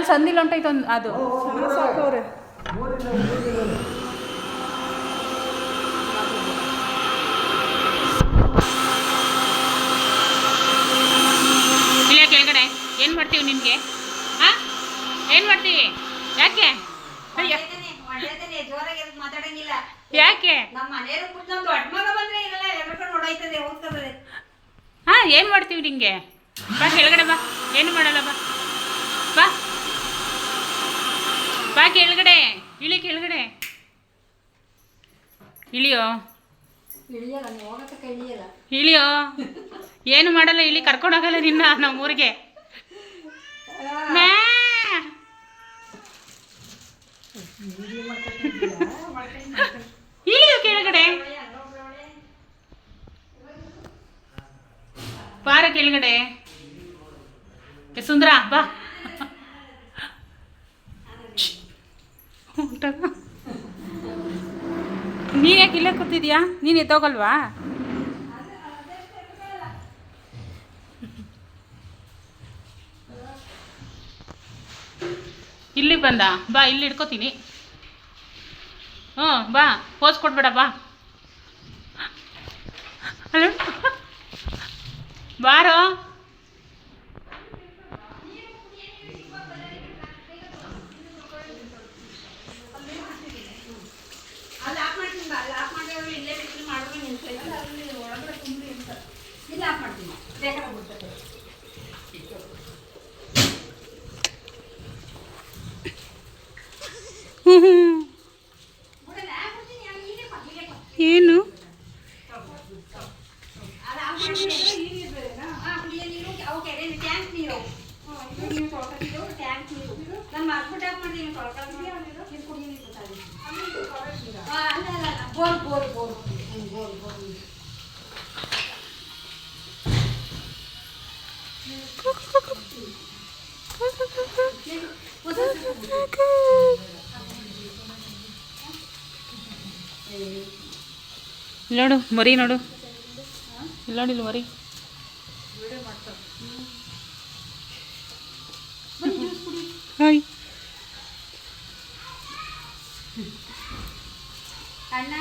ಅಲ್ಲಿ ಸಂದಿಲ್ ಹೊಂಟೈತೆ ಒಂದು ಅದು. ಸಾಕವ್ರೆ ಇಳಿಯ ಕೆಳಗಡೆ ಏನು ಮಾಡ್ತೀವಿ ನಿನಗೆ ಹಾಂ? ಏನು ಮಾಡ್ತೀವಿ? ಯಾಕೆ? ಅಯ್ಯ, ಮಾತಾಡಂಗಿಲ್ಲ. ಯಾಕೆ? ನಮ್ಮ ಮನೆಯವ್ರು ಬಿಟ್ಟು ನಮ್ ದೊಡ್ಡ ಮಗ ಬಂದ್ರೆ ಇರಲ್ಲ ಎದ್ರಕೊಂಡು ನೋಡಾಯ್ತದೆ ಹೋಗ್ತದೆ. ಹಾ ಏನು ಮಾಡ್ತೀವಿ ನಿಂಗೆ ಬಾ ಕೆಳಗಡೆ ಬಾ ಏನು ಮಾಡಲ್ಲ ಬಾ. ಬಾ. ಬಾ ಕೆಳಗಡೆ ಇಳಿ ಕೆಳಗಡೆ. ಇಳಿಯೋ? ಇಳಿಯೋ? ಏನು ಮಾಡಲ್ಲ ಇಳಿ ಕರ್ಕೊಂಡೋಗಲ್ಲ ನಿನ್ನ ನಮ್ಮ ಊರಿಗೆ. ಇಳಿಯೋ ಕೆಳಗಡೆ. ಪಾರ ಕೆಳಗಡೆ. ಸುಂದರ ಬಾ. ನೀನು ಯಾಕೆ ಇಲ್ಲೇ ಕೂತಿದ್ಯಾ? ನೀನು ಎದ್ದೋಗಲ್ವಾ? ಇಲ್ಲಿ ಬಂದ? ಬಾ, ಇಲ್ಲಿ ಇಟ್ಕೋತೀನಿ ಹ್ಞೂ, ಬಾ ಪೋಸ್ ಕೊಡ್ಬೇಡ, ಬಾ. ಹಲೋ? ಬಾರೋ. ನೋಡು ಮರಿ ನೋಡು. ಇಲ್ಲಿ ಮರಿ. ಹಾಯ್. ಅಣ್ಣ